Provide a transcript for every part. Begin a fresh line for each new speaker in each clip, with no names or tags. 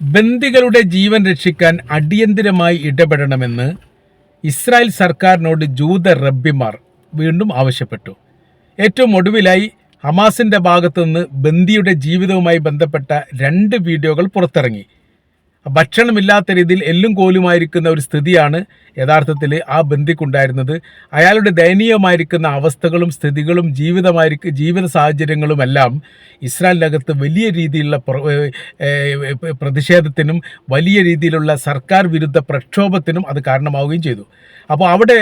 ബന്ദികളുടെ ജീവൻ രക്ഷിക്കാൻ അടിയന്തിരമായി ഇടപെടണമെന്ന് ഇസ്രായേൽ സർക്കാരിനോട് ജൂത റബ്ബിമാർ വീണ്ടും ആവശ്യപ്പെട്ടു. ഏറ്റവും ഒടുവിലായി ഹമാസിന്റെ ഭാഗത്തുനിന്ന് ബന്ദിയുടെ ജീവിതവുമായി ബന്ധപ്പെട്ട രണ്ട് വീഡിയോകൾ പുറത്തിറങ്ങി. ഭക്ഷണമില്ലാത്ത രീതിയിൽ എല്ലും കോലുമായിരിക്കുന്ന ഒരു സ്ഥിതിയാണ് യഥാർത്ഥത്തിൽ ആ ബന്ധിക്കുണ്ടായിരുന്നത് അയാളുടെ ദയനീയമായിരിക്കുന്ന അവസ്ഥകളും സ്ഥിതികളും ജീവിതമായിരിക്കും ജീവിത സാഹചര്യങ്ങളുമെല്ലാം ഇസ്രായേലിനകത്ത് വലിയ രീതിയിലുള്ള പ്രതിഷേധത്തിനും വലിയ രീതിയിലുള്ള സർക്കാർ വിരുദ്ധ പ്രക്ഷോഭത്തിനും അത് കാരണമാവുകയും ചെയ്തു. അപ്പോൾ അവിടെ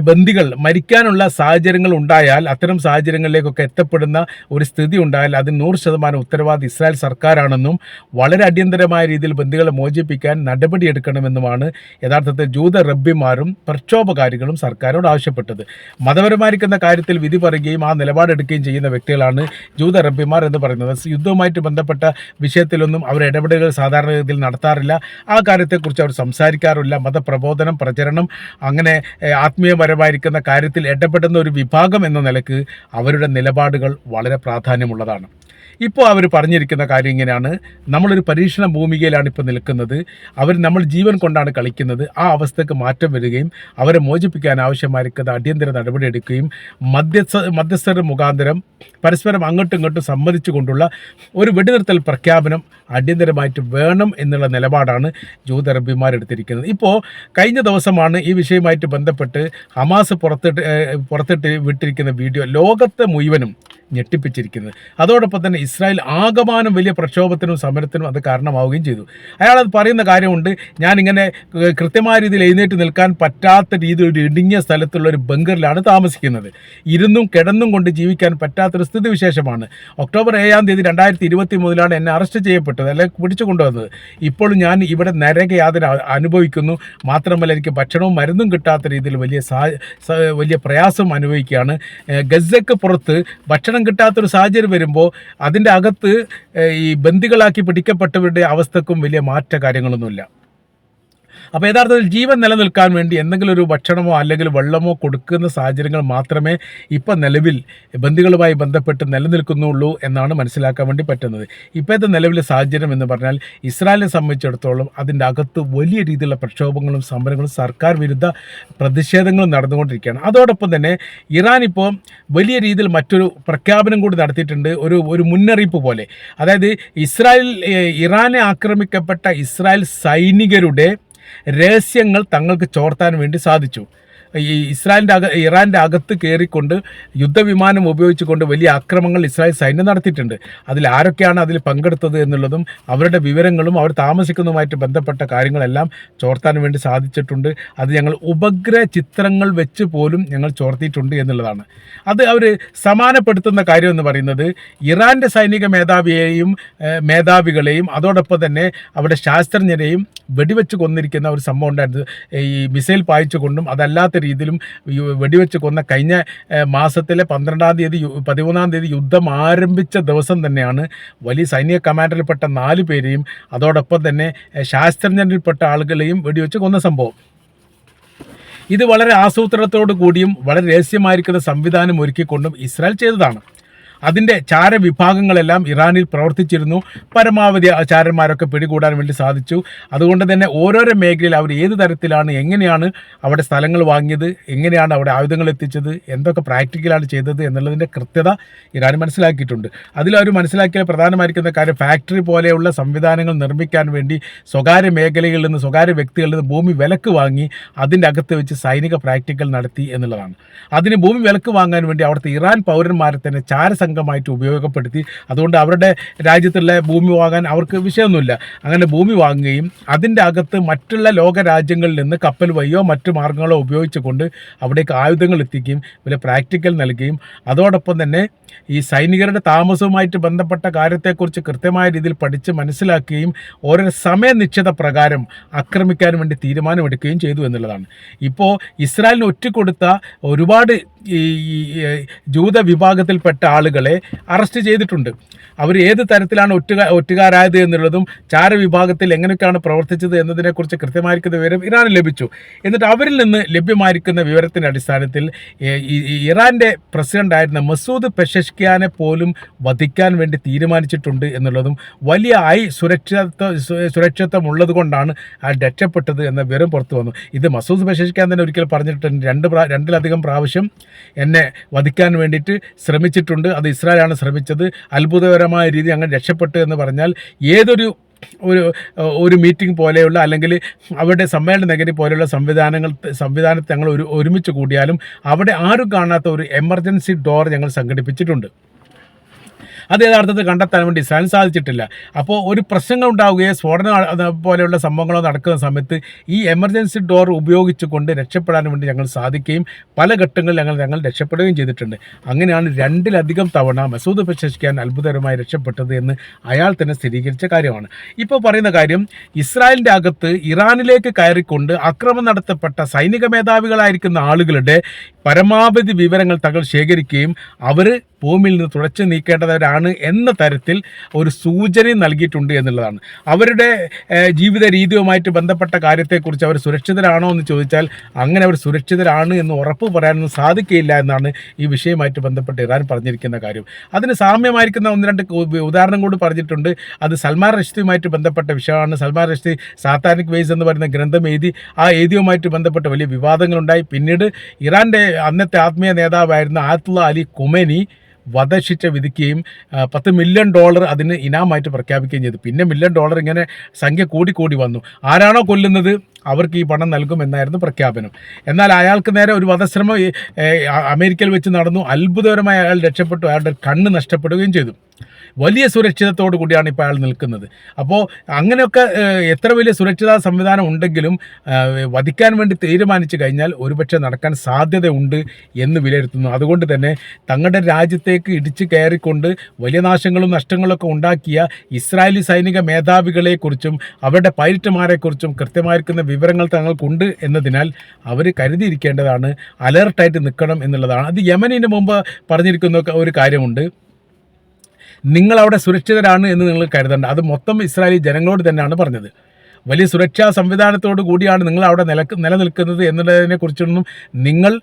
ബന്ദികൾ മരിക്കാനുള്ള സാഹചര്യങ്ങൾ ഉണ്ടായാൽ അത്തരം സാഹചര്യങ്ങളിലേക്കൊക്കെ എത്തപ്പെടുന്ന ഒരു സ്ഥിതി ഉണ്ടായാൽ അതിന് നൂറ് ശതമാനം ഉത്തരവാദി ഇസ്രായേൽ സർക്കാരാണെന്നും വളരെ അടിയന്തരമായ രീതിയിൽ ബന്ദികളെ മോചിപ്പിക്കാൻ നടപടിയെടുക്കണമെന്നുമാണ് യഥാർത്ഥത്തിൽ ജൂത റബ്ബിമാരും പ്രക്ഷോഭകാരികളും സർക്കാരോട് ആവശ്യപ്പെട്ടത്. മതപരമായിരിക്കുന്ന കാര്യത്തിൽ വിധി പറയുകയും ആ നിലപാടെടുക്കുകയും ചെയ്യുന്ന വ്യക്തികളാണ് ജൂത റബ്ബിമാർ എന്ന് പറയുന്നത്. യുദ്ധവുമായിട്ട് ബന്ധപ്പെട്ട വിഷയത്തിലൊന്നും അവർ ഇടപെടലുകൾ സാധാരണഗതിയിൽ നടത്താറില്ല. ആ കാര്യത്തെക്കുറിച്ച് അവർ സംസാരിക്കാറില്ല. മതപ്രബോധനം പ്രചരണം അങ്ങനെ ആത്മീയപരമായിരിക്കുന്ന കാര്യത്തിൽ ഇടപെടുന്ന ഒരു വിഭാഗം എന്ന നിലയ്ക്ക് അവരുടെ നിലപാടുകൾ വളരെ പ്രാധാന്യമുള്ളതാണ്. ഇപ്പോൾ അവർ പറഞ്ഞിരിക്കുന്ന കാര്യം ഇങ്ങനെയാണ്. നമ്മളൊരു പരീക്ഷണ ഭൂമികയിലാണ് ഇപ്പോൾ നിൽക്കുന്നത്. അവർ നമ്മൾ ജീവൻ കൊണ്ടാണ് കളിക്കുന്നത്. ആ അവസ്ഥയ്ക്ക് മാറ്റം വരികയും അവരെ മോചിപ്പിക്കാൻ ആവശ്യമായിരിക്കുന്ന അടിയന്തര നടപടി എടുക്കുകയും മധ്യസ്ഥ മധ്യസ്ഥരുടെ മുഖാന്തരം പരസ്പരം അങ്ങോട്ടും ഇങ്ങോട്ടും സമ്മതിച്ചുകൊണ്ടുള്ള ഒരു വെടിനിർത്തൽ പ്രഖ്യാപനം അടിയന്തരമായിട്ട് വേണം എന്നുള്ള നിലപാടാണ് ജൂത അറബിമാരെടുത്തിരിക്കുന്നത് ഇപ്പോൾ കഴിഞ്ഞ ദിവസമാണ് ഈ വിഷയവുമായിട്ട് ബന്ധപ്പെട്ട് ഹമാസ് പുറത്തിട്ട് പുറത്തിട്ട് വിട്ടിരിക്കുന്ന വീഡിയോ ലോകത്തെ മുഴുവനും ഞെട്ടിപ്പിച്ചിരിക്കുന്നത്. അതോടൊപ്പം തന്നെ ഇസ്രായേൽ ആകമാനം വലിയ പ്രക്ഷോഭത്തിനും സമരത്തിനും അത് കാരണമാവുകയും ചെയ്തു. അയാളത് പറയുന്ന കാര്യമുണ്ട് ഞാനിങ്ങനെ കൃത്യമായ രീതിയിൽ എഴുന്നേറ്റ് നിൽക്കാൻ പറ്റാത്ത രീതിയിൽ ഒരു ഇടുങ്ങിയ സ്ഥലത്തുള്ള ഒരു ബങ്കറിലാണ് താമസിക്കുന്നത്. ഇരുന്നും കിടന്നും കൊണ്ട് ജീവിക്കാൻ പറ്റാത്തൊരു സ്ഥിതിവിശേഷമാണ്. ഒക്ടോബർ ഏഴാം തീയതി രണ്ടായിരത്തി ഇരുപത്തി മൂന്നിലാണ് എന്നെ അറസ്റ്റ് ചെയ്യപ്പെട്ടത് അല്ലെങ്കിൽ പിടിച്ചു കൊണ്ടുവന്നത്. ഇപ്പോൾ ഞാൻ ഇവിടെ നരകയാതന അനുഭവിക്കുന്നു. മാത്രമല്ല എനിക്ക് ഭക്ഷണവും മരുന്നും കിട്ടാത്ത രീതിയിൽ വലിയ വലിയ പ്രയാസം അനുഭവിക്കുകയാണ്. ഗസക്ക് പുറത്ത് ഭക്ഷണം കിട്ടാത്തൊരു സാഹചര്യം വരുമ്പോൾ അതിന്റെ അകത്ത് ഈ ബന്ദികളാക്കി പിടിക്കപ്പെട്ടവരുടെ അവസ്ഥക്കും വലിയ മാറ്റ കാര്യങ്ങളൊന്നുമില്ല. അപ്പോൾ യഥാർത്ഥത്തിൽ ജീവൻ നിലനിൽക്കാൻ വേണ്ടി എന്തെങ്കിലും ഒരു ഭക്ഷണമോ അല്ലെങ്കിൽ വെള്ളമോ കൊടുക്കുന്ന സാഹചര്യങ്ങൾ മാത്രമേ ഇപ്പം നിലവിൽ ബന്ധുക്കളുമായി ബന്ധപ്പെട്ട് നിലനിൽക്കുന്നുള്ളൂ എന്നാണ് മനസ്സിലാക്കാൻ വേണ്ടി പറ്റുന്നത്. ഇപ്പോഴത്തെ നിലവിലെ സാഹചര്യം എന്ന് പറഞ്ഞാൽ ഇസ്രായേലിനെ സംബന്ധിച്ചിടത്തോളം അതിന്റെ അകത്ത് വലിയ രീതിയിലുള്ള പ്രക്ഷോഭങ്ങളും സമരങ്ങളും സർക്കാർ വിരുദ്ധ പ്രതിഷേധങ്ങളും നടന്നുകൊണ്ടിരിക്കുകയാണ്. അതോടൊപ്പം തന്നെ ഇറാൻ ഇപ്പോൾ വലിയ രീതിയിൽ മറ്റൊരു പ്രഖ്യാപനം കൂടി നടത്തിയിട്ടുണ്ട്. ഒരു ഒരു മുന്നറിയിപ്പ് പോലെ. അതായത് ഇസ്രായേൽ ഇറാനെ ആക്രമിക്കപ്പെട്ട ഇസ്രായേൽ സൈനികരുടെ രഹസ്യങ്ങൾ തങ്ങൾക്ക് ചോർത്താൻ വേണ്ടി സാധിച്ചു. ഈ ഇസ്രായേലിന്റെ അക ഇറാന്റെ അകത്ത് കയറിക്കൊണ്ട് യുദ്ധവിമാനം ഉപയോഗിച്ചുകൊണ്ട് വലിയ ആക്രമങ്ങൾ ഇസ്രായേൽ സൈന്യം നടത്തിയിട്ടുണ്ട്. അതിൽ ആരൊക്കെയാണ് അതിൽ പങ്കെടുത്തത് എന്നുള്ളതും അവരുടെ വിവരങ്ങളും അവർ താമസിക്കുന്നതുമായിട്ട് ബന്ധപ്പെട്ട കാര്യങ്ങളെല്ലാം ചോർത്താൻ വേണ്ടി സാധിച്ചിട്ടുണ്ട്. അത് ഞങ്ങൾ ഉപഗ്രഹ ചിത്രങ്ങൾ വെച്ച് പോലും ഞങ്ങൾ ചോർത്തിയിട്ടുണ്ട് എന്നുള്ളതാണ്. അത് അവർ സമാനപ്പെടുത്തുന്ന കാര്യം എന്ന് പറയുന്നത് ഇറാന്റെ സൈനിക മേധാവിയെയും മേധാവികളെയും അതോടൊപ്പം തന്നെ അവിടെ ശാസ്ത്രജ്ഞരെയും വെടിവെച്ച് കൊന്നിരിക്കുന്ന ഒരു സംഭവം ഉണ്ടായിരുന്നു. ഈ മിസൈൽ പായിച്ചുകൊണ്ടും അതല്ലാത്ത രീതിയിലും വെടിവെച്ച് കൊന്ന കഴിഞ്ഞ മാസത്തിലെ പന്ത്രണ്ടാം തീയതി പതിമൂന്നാം തീയതി യുദ്ധം ആരംഭിച്ച ദിവസം തന്നെയാണ് വലിയ സൈനിക കമാൻഡറിൽപ്പെട്ട നാല് പേരെയും അതോടൊപ്പം തന്നെ ശാസ്ത്രജ്ഞരിൽപ്പെട്ട ആളുകളെയും വെടിവെച്ച് കൊന്ന സംഭവം. ഇത് വളരെ ആസൂത്രണത്തോടു കൂടിയും വളരെ രഹസ്യമായിരിക്കുന്ന സംവിധാനം ഒരുക്കിക്കൊണ്ടും ഇസ്രായേൽ ചെയ്തതാണ്. അതിന്റെ ചാരവിഭാഗങ്ങളെല്ലാം ഇറാനിൽ പ്രവർത്തിച്ചിരുന്നു. പരമാവധി ചാരന്മാരൊക്കെ പിടികൂടാൻ വേണ്ടി സാധിച്ചു. അതുകൊണ്ട് തന്നെ ഓരോരോ മേഖലയിൽ അവർ ഏത് തരത്തിലാണ് എങ്ങനെയാണ് അവിടെ സ്ഥലങ്ങൾ വാങ്ങിയത് എങ്ങനെയാണ് അവിടെ ആയുധങ്ങൾ എത്തിച്ചത് എന്തൊക്കെ പ്രാക്ടിക്കലാണ് ചെയ്തത് എന്നുള്ളതിന്റെ കൃത്യത ഇറാൻ മനസ്സിലാക്കിയിട്ടുണ്ട്. അതിൽ അവർ മനസ്സിലാക്കിയ പ്രധാനമായിരിക്കുന്ന കാര്യം ഫാക്ടറി പോലെയുള്ള സംവിധാനങ്ങൾ നിർമ്മിക്കാൻ വേണ്ടി സ്വകാര്യ മേഖലകളിൽ നിന്ന് സ്വകാര്യ വ്യക്തികളിൽ നിന്ന് ഭൂമി വിലക്ക് വാങ്ങി അതിന്റെ അകത്ത് വെച്ച് സൈനിക പ്രാക്ടിക്കൽ നടത്തി എന്നുള്ളതാണ്. അതിന് ഭൂമി വിലക്ക് വാങ്ങാൻ വേണ്ടി അവിടുത്തെ ഇറാൻ പൗരന്മാരെ തന്നെ ചാരസംഘമായിട്ട് ഉപയോഗപ്പെടുത്തി. അതുകൊണ്ട് അവരുടെ രാജ്യത്തുള്ള ഭൂമി വാങ്ങാൻ അവർക്ക് വിഷയമൊന്നുമില്ല. അങ്ങനെ ഭൂമി വാങ്ങുകയും അതിന്റെ അകത്ത് മറ്റുള്ള ലോക രാജ്യങ്ങളിൽ നിന്ന് കപ്പൽ വഴിയോ മറ്റു മാർഗങ്ങളോ ഉപയോഗിച്ചുകൊണ്ട് അവിടേക്ക് ആയുധങ്ങൾ എത്തിക്കുകയും വലിയ പ്രാക്ടിക്കൽ നൽകുകയും അതോടൊപ്പം തന്നെ ഈ സൈനികരുടെ താമസവുമായിട്ട് ബന്ധപ്പെട്ട കാര്യത്തെക്കുറിച്ച് കൃത്യമായ രീതിയിൽ പഠിച്ച് മനസ്സിലാക്കുകയും ഓരോ സമയനിശ്ചിത പ്രകാരം ആക്രമിക്കാൻ വേണ്ടി തീരുമാനമെടുക്കുകയും ചെയ്തു എന്നുള്ളതാണ്. ഇപ്പോൾ ഇസ്രായേലിന് ഒറ്റക്കൊടുത്ത ഒരുപാട് ഈ, ജൂത വിഭാഗത്തിൽപ്പെട്ട ആളുകൾ ആളുകളെ അറസ്റ്റ് ചെയ്തിട്ടുണ്ട്. അവർ ഏത് തരത്തിലാണ് ഒറ്റുക ഒറ്റുകാരായത് എന്നുള്ളതും ചാരവിഭാഗത്തിൽ എങ്ങനെയൊക്കെയാണ് പ്രവർത്തിച്ചത് എന്നതിനെക്കുറിച്ച് കൃത്യമായിരിക്കുന്ന വിവരം ഇറാന് ലഭിച്ചു. എന്നിട്ട് അവരിൽ നിന്ന് ലഭ്യമായിരിക്കുന്ന വിവരത്തിന്റെ അടിസ്ഥാനത്തിൽ ഇറാന്റെ പ്രസിഡന്റായിരുന്ന മസൂദ് പെഷഷ്കിയാനെ പോലും വധിക്കാൻ വേണ്ടി തീരുമാനിച്ചിട്ടുണ്ട് എന്നുള്ളതും വലിയ സുരക്ഷിത സുരക്ഷിതത്വം ഉള്ളത് കൊണ്ടാണ് അയാൾ രക്ഷപ്പെട്ടത് എന്ന വിവരം പുറത്തു വന്നു. ഇത് മസൂദ് പെഷഷ്കിയാൻ തന്നെ ഒരിക്കൽ പറഞ്ഞിട്ടുണ്ട്. രണ്ട് രണ്ടിലധികം പ്രാവശ്യം എന്നെ വധിക്കാൻ വേണ്ടിയിട്ട് ശ്രമിച്ചിട്ടുണ്ട്. അത് ഇസ്രായേലാണ് ശ്രമിച്ചത്. അത്ഭുതകരമായ രീതി അങ്ങനെ രക്ഷപ്പെട്ടു എന്ന് പറഞ്ഞാൽ ഏതൊരു ഒരു ഒരു മീറ്റിംഗ് പോലെയുള്ള അല്ലെങ്കിൽ അവരുടെ സമ്മേളന നഗരി പോലെയുള്ള സംവിധാനങ്ങൾ സംവിധാനത്തെ ഞങ്ങൾ ഒരു ഒരുമിച്ച് കൂടിയാലും അവിടെ ആരും കാണാത്ത ഒരു എമർജൻസി ഡോർ ഞങ്ങൾ സംഘടിപ്പിച്ചിട്ടുണ്ട്. അത് യഥാർത്ഥത്തിൽ കണ്ടെത്താൻ വേണ്ടി ഇസ്രായേൽ സാധിച്ചിട്ടില്ല. അപ്പോൾ ഒരു പ്രശ്നങ്ങൾ ഉണ്ടാവുകയോ സ്ഫോടനം പോലെയുള്ള സംഭവങ്ങളോ നടക്കുന്ന സമയത്ത് ഈ എമർജൻസി ഡോർ ഉപയോഗിച്ചുകൊണ്ട് രക്ഷപ്പെടാൻ വേണ്ടി ഞങ്ങൾ സാധിക്കുകയും പല ഘട്ടങ്ങളിൽ ഞങ്ങൾ ഞങ്ങൾ രക്ഷപ്പെടുകയും ചെയ്തിട്ടുണ്ട്. അങ്ങനെയാണ് രണ്ടിലധികം തവണ മസൂദ് പ്രശസിക്കാൻ അത്ഭുതകരമായി രക്ഷപ്പെട്ടത് എന്ന് അയാൾ തന്നെ സ്ഥിരീകരിച്ച കാര്യമാണ്. ഇപ്പോൾ പറയുന്ന കാര്യം ഇസ്രായേലിന്റെ അകത്ത് ഇറാനിലേക്ക് കയറിക്കൊണ്ട് ആക്രമണം നടത്തപ്പെട്ട സൈനിക മേധാവികളായിരിക്കുന്ന ആളുകളുടെ പരമാവധി വിവരങ്ങൾ തങ്ങൾ ശേഖരിക്കുകയും അവർ ഭൂമിയിൽ നിന്ന് തുടച്ചു നീക്കേണ്ടവരാണ് എന്ന തരത്തിൽ ഒരു സൂചന നൽകിയിട്ടുണ്ട് എന്നുള്ളതാണ്. അവരുടെ ജീവിത രീതിയുമായിട്ട് ബന്ധപ്പെട്ട കാര്യത്തെക്കുറിച്ച് അവർ സുരക്ഷിതരാണോ എന്ന് ചോദിച്ചാൽ അങ്ങനെ അവർ സുരക്ഷിതരാണ് എന്ന് ഉറപ്പ് പറയാനൊന്നും സാധിക്കില്ല എന്നാണ് ഈ വിഷയമായിട്ട് ബന്ധപ്പെട്ട് ഇറാൻ പറഞ്ഞിരിക്കുന്ന കാര്യം. അതിന് സാമ്യമായിരിക്കുന്ന ഒന്ന് രണ്ട് ഉദാഹരണം കൂടി പറഞ്ഞിട്ടുണ്ട്. അത് സൽമാൻ റഷ്ദിയുമായിട്ട് ബന്ധപ്പെട്ട വിഷയമാണ്. സൽമാൻ റഷ്ദി സാത്താനിക് വേസ് എന്ന് പറയുന്ന ഗ്രന്ഥം എഴുതി ആ എഴുതിയുമായിട്ട് ബന്ധപ്പെട്ട് വലിയ വിവാദങ്ങളുണ്ടായി. പിന്നീട് ഇറാന്റെ അന്നത്തെ ആത്മീയ നേതാവായിരുന്ന ആത്ല അലി കുമേനി വധശിക്ഷ വിധിക്കുകയും പത്ത് മില്യൺ ഡോളർ അതിന് ഇനാമായിട്ട് പ്രഖ്യാപിക്കുകയും ചെയ്തു. പിന്നെ മില്യൺ ഡോളർ ഇങ്ങനെ സംഖ്യ കൂടി കൂടി വന്നു. ആരാണോ കൊല്ലുന്നത് അവർക്ക് ഈ പണം നൽകും എന്നായിരുന്നു പ്രഖ്യാപനം. എന്നാൽ അയാൾക്ക് നേരെ ഒരു വധശ്രമം അമേരിക്കയിൽ വെച്ച് നടന്നു. അത്ഭുതകരമായി അയാൾ രക്ഷപ്പെട്ടു. അയാളുടെ കണ്ണ് നഷ്ടപ്പെടുകയും ചെയ്തു. വലിയ സുരക്ഷിതത്തോടു കൂടിയാണ് ഇപ്പോൾ അയാൾ നിൽക്കുന്നത്. അപ്പോൾ അങ്ങനെയൊക്കെ എത്ര വലിയ സുരക്ഷിത സംവിധാനം ഉണ്ടെങ്കിലും വധിക്കാൻ വേണ്ടി തീരുമാനിച്ചു കഴിഞ്ഞാൽ ഒരുപക്ഷെ നടക്കാൻ സാധ്യതയുണ്ട് എന്ന് വിലയിരുത്തുന്നു. അതുകൊണ്ട് തന്നെ തങ്ങളുടെ രാജ്യത്തേക്ക് ഇടിച്ചു കയറിക്കൊണ്ട് വലിയ നാശങ്ങളും നഷ്ടങ്ങളൊക്കെ ഉണ്ടാക്കിയ ഇസ്രായേലി സൈനിക മേധാവികളെക്കുറിച്ചും അവരുടെ പൈലറ്റുമാരെക്കുറിച്ചും കൃത്യമായിരിക്കുന്ന വിവരങ്ങൾ തങ്ങൾക്കുണ്ട് എന്നതിനാൽ അവർ കരുതിയിരിക്കേണ്ടതാണ് അലർട്ടായിട്ട് നിൽക്കണം എന്നുള്ളതാണ്. അത് യമനിന് മുമ്പ് പറഞ്ഞിരിക്കുന്ന ഒരു കാര്യമുണ്ട്. നിങ്ങൾ അവിടെ സുരക്ഷിതരാണ് എന്ന് നിങ്ങൾ കരുതേണ്ട. അത് മൊത്തം ഇസ്രായേലി ജനങ്ങളോട് തന്നെയാണ് പറഞ്ഞത്. വലിയ സുരക്ഷാ സംവിധാനത്തോടു കൂടിയാണ് നിങ്ങൾ അവിടെ നിലയ്ക്ക് നിലനിൽക്കുന്നത് എന്നുള്ളതിനെ കുറിച്ചൊന്നും നിങ്ങൾ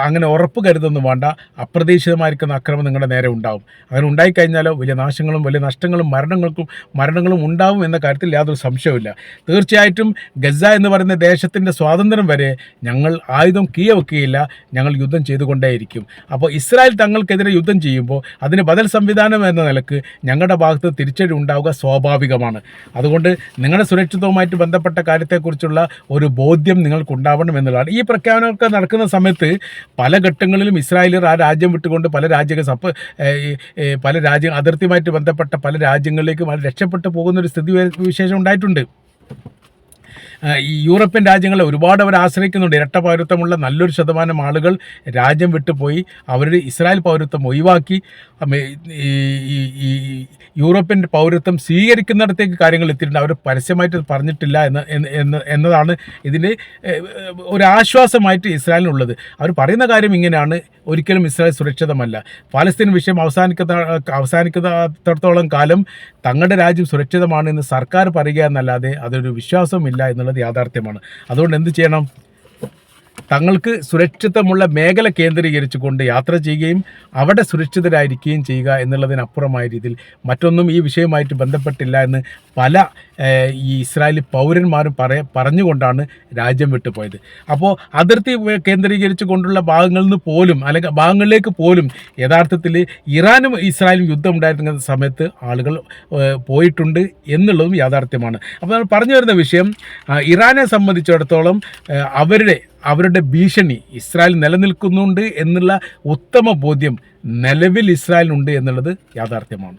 അങ്ങനെ ഉറപ്പ് കരുതൊന്നും വേണ്ട. അപ്രതീക്ഷിതമായിരിക്കുന്ന അക്രമം നിങ്ങളുടെ നേരെ ഉണ്ടാവും. അങ്ങനെ ഉണ്ടായിക്കഴിഞ്ഞാലോ വലിയ നാശങ്ങളും വലിയ നഷ്ടങ്ങളും മരണങ്ങൾക്കും മരണങ്ങളും ഉണ്ടാവും എന്ന കാര്യത്തിൽ യാതൊരു സംശയവുമില്ല. തീർച്ചയായിട്ടും ഗസ എന്ന് പറയുന്ന ദേശത്തിന്റെ സ്വാതന്ത്ര്യം വരെ ഞങ്ങൾ ആയുധം കീയവെക്കുകയില്ല ഞങ്ങൾ യുദ്ധം ചെയ്തുകൊണ്ടേയിരിക്കും. അപ്പോൾ ഇസ്രായേൽ തങ്ങൾക്കെതിരെ യുദ്ധം ചെയ്യുമ്പോൾ അതിന് ബദൽ സംവിധാനം എന്ന നിലയ്ക്ക് ഞങ്ങളുടെ ഭാഗത്ത് തിരിച്ചടി ഉണ്ടാവുക സ്വാഭാവികമാണ്. അതുകൊണ്ട് നിങ്ങളുടെ സുരക്ഷിതവുമായിട്ട് ബന്ധപ്പെട്ട കാര്യത്തെക്കുറിച്ചുള്ള ഒരു ബോധ്യം നിങ്ങൾക്കുണ്ടാവണം എന്നുള്ളതാണ്. ഈ പ്രഖ്യാപനമൊക്കെ നടക്കുന്ന സമയത്ത് പല ഘട്ടങ്ങളിലും ഇസ്രായേലിയർ ആ രാജ്യം വിട്ടുകൊണ്ട് പല രാജ്യ സപ്പ് പല രാജ്യ അതിർത്തിയുമായിട്ട് ബന്ധപ്പെട്ട പല രാജ്യങ്ങളിലേക്കും രക്ഷപ്പെട്ടു പോകുന്ന ഒരു സ്ഥിതി വിശേഷം ഉണ്ടായിട്ടുണ്ട്. ഈ യൂറോപ്യൻ രാജ്യങ്ങളെ ഒരുപാട് അവർ ആശ്രയിക്കുന്നുണ്ട്. ഇരട്ട പൗരത്വമുള്ള നല്ലൊരു ശതമാനം ആളുകൾ രാജ്യം വിട്ടുപോയി അവരുടെ ഇസ്രായേൽ പൗരത്വം ഒഴിവാക്കി. ഈ യൂറോപ്യൻ പൗരത്വം സ്വീകരിക്കുന്നിടത്തേക്ക് കാര്യങ്ങൾ എത്തിയിട്ടുണ്ട്. അവർ പരസ്യമായിട്ട് പറഞ്ഞിട്ടില്ല എന്ന് എന്ന്- എന്ന് എന്നതാണ് ഒരാശ്വാസമായിട്ട് ഒരു ആശ്വാസമായിട്ട് ഇസ്രായേലിനുള്ളത്. അവർ പറയുന്ന കാര്യം ഇങ്ങനെയാണ്. ഒരിക്കലും ഇസ്രായേൽ സുരക്ഷിതമല്ല. പാലസ്തീൻ വിഷയം അവസാനിക്കുന്ന അവസാനിക്കുന്നിടത്തോളം കാലം തങ്ങളുടെ രാജ്യം സുരക്ഷിതമാണ് എന്ന് സർക്കാർ പറയുക എന്നല്ലാതെ അതൊരു വിശ്വാസമില്ല എന്നുള്ളത് യാഥാർത്ഥ്യമാണ്. അതുകൊണ്ട് എന്ത് ചെയ്യണം? തങ്ങൾക്ക് സുരക്ഷിതമുള്ള മേഖല കേന്ദ്രീകരിച്ചുകൊണ്ട് യാത്ര ചെയ്യുകയും അവിടെ സുരക്ഷിതരായിരിക്കുകയും ചെയ്യുക എന്നുള്ളതിനപ്പുറമായ രീതിയിൽ മറ്റൊന്നും ഈ വിഷയവുമായിട്ട് ബന്ധപ്പെട്ടില്ല എന്ന് പല ഈ ഇസ്രായേലി പൗരന്മാരും പറയ പറഞ്ഞുകൊണ്ടാണ് രാജ്യം വിട്ടുപോയത്. അപ്പോൾ അതിർത്തി കേന്ദ്രീകരിച്ചു കൊണ്ടുള്ള ഭാഗങ്ങളിൽ നിന്ന് പോലും അല്ലെങ്കിൽ ഭാഗങ്ങളിലേക്ക് പോലും യഥാർത്ഥത്തിൽ ഇറാനും ഇസ്രായേലും യുദ്ധം ഉണ്ടായിരുന്ന സമയത്ത് ആളുകൾ പോയിട്ടുണ്ട് എന്നുള്ളതും യാഥാർത്ഥ്യമാണ്. അപ്പോൾ പറഞ്ഞു വരുന്ന വിഷയം ഇറാനെ സംബന്ധിച്ചിടത്തോളം അവരുടെ അവരുടെ ഭീഷണി ഇസ്രായേൽ നിലനിൽക്കുന്നുണ്ട് എന്നുള്ള ഉത്തമ ബോധ്യം നിലവിൽ ഇസ്രായേലിനുണ്ട് എന്നുള്ളത് യാഥാർത്ഥ്യമാണ്.